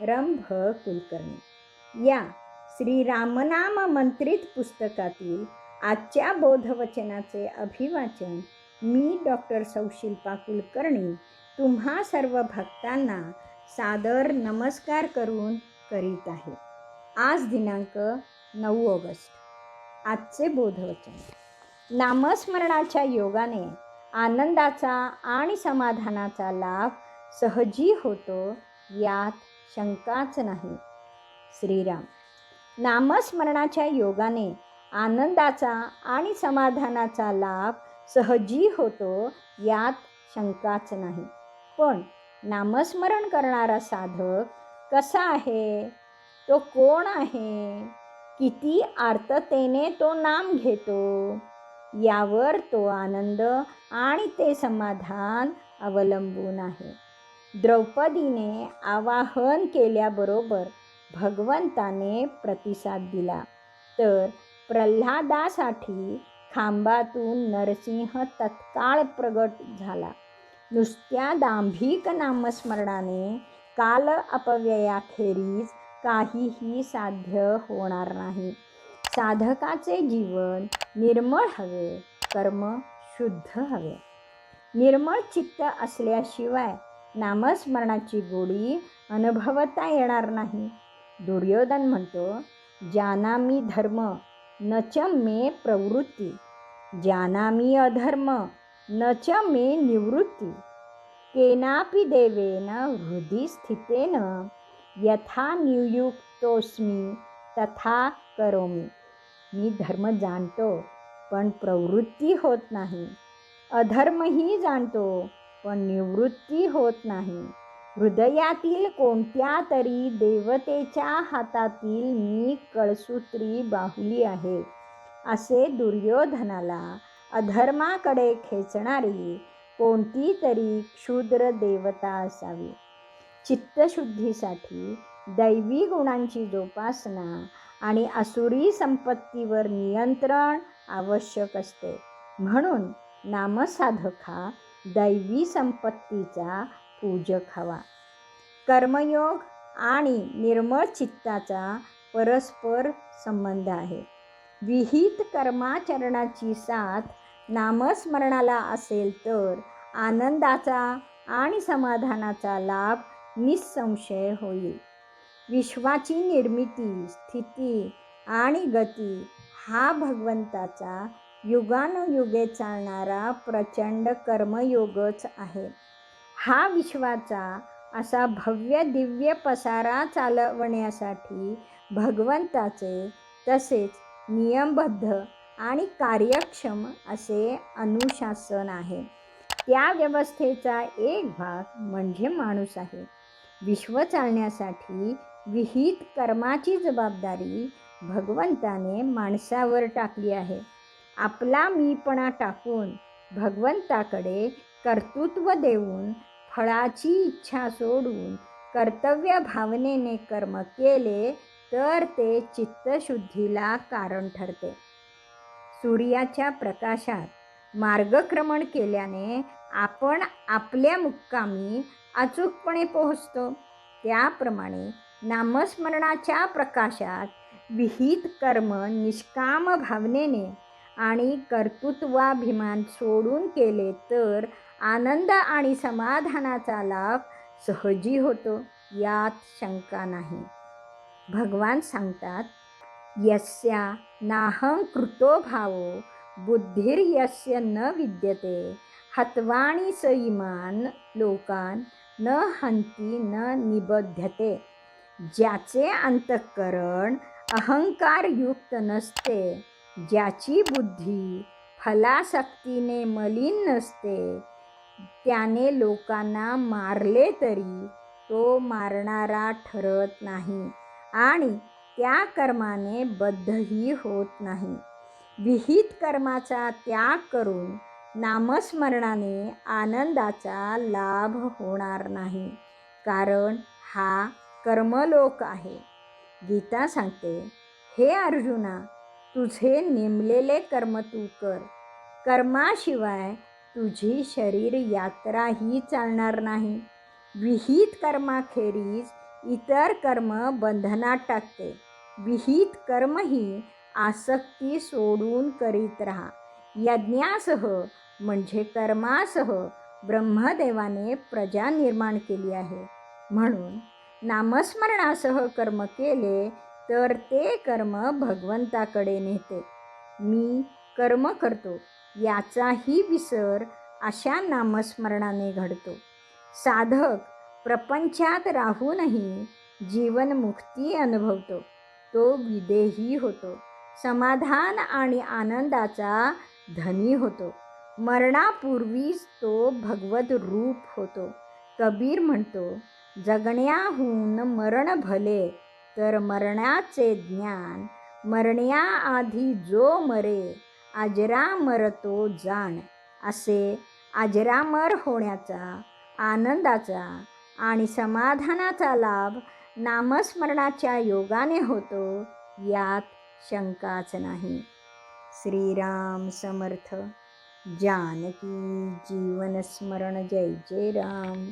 रंभ कुलकर्णी. या श्री रामनाम मंत्रित पुस्तकातील आजच्या बोधवचनाचे अभिवाचन मी डॉक्टर सौशिल्पा कुलकर्णी तुम्हा सर्व भक्तांना सादर नमस्कार करून करीत आहे. आज दिनांक नऊ ऑगस्ट. आजचे बोधवचन. नामस्मरणाच्या योगाने आनंदाचा आणि समाधानाचा लाभ सहजी होतो यात शंकाच नाही. श्रीराम नामस्मरणाच्या योगाने आनंदाचा आणि समाधानाचा लाभ सहजी होतो यात शंकाच नाही. पण नामस्मरण करणारा साधक कसा आहे? तो कोण आहे? किती आर्ततेने तो नाम घेतो? यावर तो आनंद आणि ते समाधान अवलंबून आहे. द्रौपदीने आवाहन केल्याबरोबर भगवंताने प्रतिसाद दिला. तर प्रल्हादासाठी खांबातून नरसिंह तत्काळ प्रगट झाला. नुसत्या दांभिक नामस्मरणाने काल अपव्ययाखेरीज काहीही साध्य होणार नाही. साधकाचे जीवन निर्मळ हवे कर्म शुद्ध हवे. निर्मळ चित्त असल्याशिवाय नामस्मरणाची गोडी अनुभवता येणार नाही. दुर्योधन म्हणतो जानामी धर्म न च मे प्रवृत्ती. जानामी अधर्म न च मे निवृत्ती. केनापि देवेन हृदि स्थितेन यथा नियुक्तोस्मी तथा करोमी. मी धर्म जाणतो पण प्रवृत्ती होत नाही. अधर्मही जाणतो पण निवृत्ती होत नाही. हृदयातील कोणत्या तरी देवतेच्या हातातील मी कळसूत्री बाहुली आहे असे दुर्योधनाला अधर्माकडे खेचणारी कोणती तरी क्षुद्र देवता असावी. चित्तशुद्धीसाठी दैवी गुणांची जोपासना आणि असुरी संपत्तीवर नियंत्रण आवश्यक असते. म्हणून नामसाधक हा दैवी संपत्तीचा पूजक हवा. कर्मयोग आणि निर्मळ चित्ताचा परस्पर संबंध आहे. विहित कर्माचरणाची साथ नामस्मरणाला असेल तर आनंदाचा आणि समाधानाचा लाभ निसंशय होईल. विश्वाची निर्मिती स्थिती आणि गती हा भगवंताचा युगानुयुगे चालणारा प्रचंड कर्मयोगच आहे. हा विश्वाचा असा भव्य दिव्य पसारा चालवण्यासाठी भगवंताचे तसेच नियमबद्ध आणि कार्यक्षम असे अनुशासन आहे. त्या व्यवस्थेचा एक भाग म्हणजे माणूस आहे. विश्व चालण्यासाठी विहित कर्माची जबाबदारी भगवंताने माणसावर टाकली आहे. आपला मीपणा टाकून भगवंताकडे कर्तृत्व देऊन फळाची इच्छा सोडून कर्तव्य भावनेने कर्म केले तर ते चित्तशुद्धीला कारण ठरते. सूर्याच्या प्रकाशात मार्गक्रमण केल्याने आपण आपल्या मुक्कामी अचूकपणे पोहोचतो. त्याप्रमाणे नामस्मरणाच्या प्रकाशात विहित कर्म निष्काम भावनेने आणि कर्तृत्वाभिमान सोडून केले तर आनंद आणि समाधानाचा लाभ सहजी होतो यात शंका नाही. भगवान सांगतात यस्या नाहं कृतो भावो बुद्धिर्यस्य न विद्यते हत्वाणी स इमान लोकान न हंती न निबध्यते ज्याचे अंतःकरण अहंकारयुक्त नसते ज्याची बुद्धी फलासक्तीने मलिन नसते त्याने लोकांना मारले तरी तो मारणारा ठरत नाही आणि त्या कर्माने बद्धही होत नाही. विहित कर्माचा त्याग करून नामस्मरणाने आनंदाचा लाभ होणार नाही कारण हा कर्मलोक आहे. गीता सांगते हे अर्जुना तुझे नेमलेले कर्म तू कर. कर्माशिवाय तुझी शरीर यात्राही चालणार नाही. विहित कर्माखेरीज इतर कर्म बंधनात टाकते. विहित कर्म ही आसक्ती सोडून करीत राहा. यज्ञासह म्हणजे कर्मासह ब्रह्मदेवाने प्रजा निर्माण केली आहे. म्हणून नामस्मरणासह कर्म केले तर ते कर्म भगवंताकडे नेते. मी कर्म करतो याचाही विसर अशा नामस्मरणाने घडतो. साधक प्रपंचात राहूनही जीवनमुक्ती अनुभवतो. तो विदेही होतो. समाधान आणि आनंदाचा धनी होतो. मरणापूर्वीच तो भगवत रूप होतो. कबीर म्हणतो जगण्याहून मरण भले तर मरणाचे ज्ञान मरण्याआधी जो मरे अजरामर तो जाण. असे अजरामर होण्याचा आनंदाचा आणि समाधानाचा लाभ नामस्मरणाच्या योगाने होतो यात शंकाच नाही. श्रीराम समर्थ. जानकी जीवनस्मरण जय जय राम.